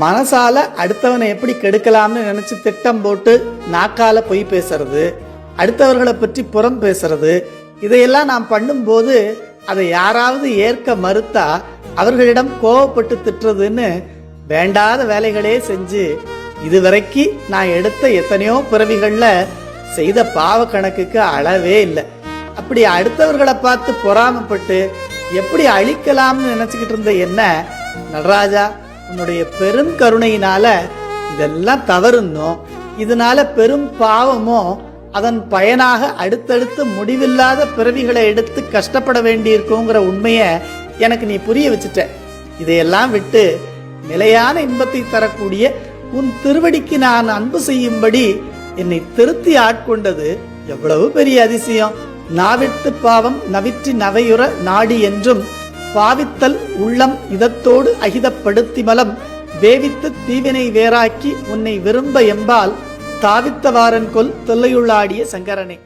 மனசால அடுத்தவனை எப்படி கெடுக்கலாம்னு நினைச்சு திட்டம் போட்டு நாக்கால பொய் பேசுறது அடுத்தவர்களை பற்றி புறம் பேசுறது இதையெல்லாம் நாம் பண்ணும்போது அதை யாராவது ஏற்க மறுத்தா அவர்களிடம் கோவப்பட்டு திட்டுறதுன்னு வேண்டாத வேலைகளே செஞ்சு இதுவரைக்கு நான் எடுத்த எத்தனையோ பிறவிகளில் செய்த பாவ கணக்குக்கு அளவே இல்லை. அப்படி அடுத்தவர்களை பார்த்து பொறாமப்பட்டு எப்படி அழிக்கலாம்னு நினச்சிக்கிட்டு இருந்த என்ன நடராஜா? உன்னுடைய பெரும் கருணையினால இதெல்லாம் தவறுன்னும் இதனால பெரும் பாவமோ அதன் பயனாக அடுத்தடுத்து முடிவில்லாத பிறவிகளை எடுத்து கஷ்டப்பட வேண்டியிருக்குங்கிற உண்மையை எனக்கு நீ புரிய வச்சுட்ட. இதையெல்லாம் விட்டு நிலையான இன்பத்தை தரக்கூடிய உன் திருவடிக்கு நான் அன்பு செய்யும்படி என்னை திருத்தி ஆட்கொண்டது எவ்வளவு பெரிய அதிசயம். நாவிட்டு பாவம் நவிற்றி நவையுற நாடி என்றும் பாவித்தல் உள்ளம் இதத்தோடு அகிதப்படுத்தி மலம். வேவித்து தீவினை வேறாக்கி உன்னை விரும்ப எம்பால் தாவித்தவாரன் கொல் தொல்லையுள்ளாடிய சங்கரனே.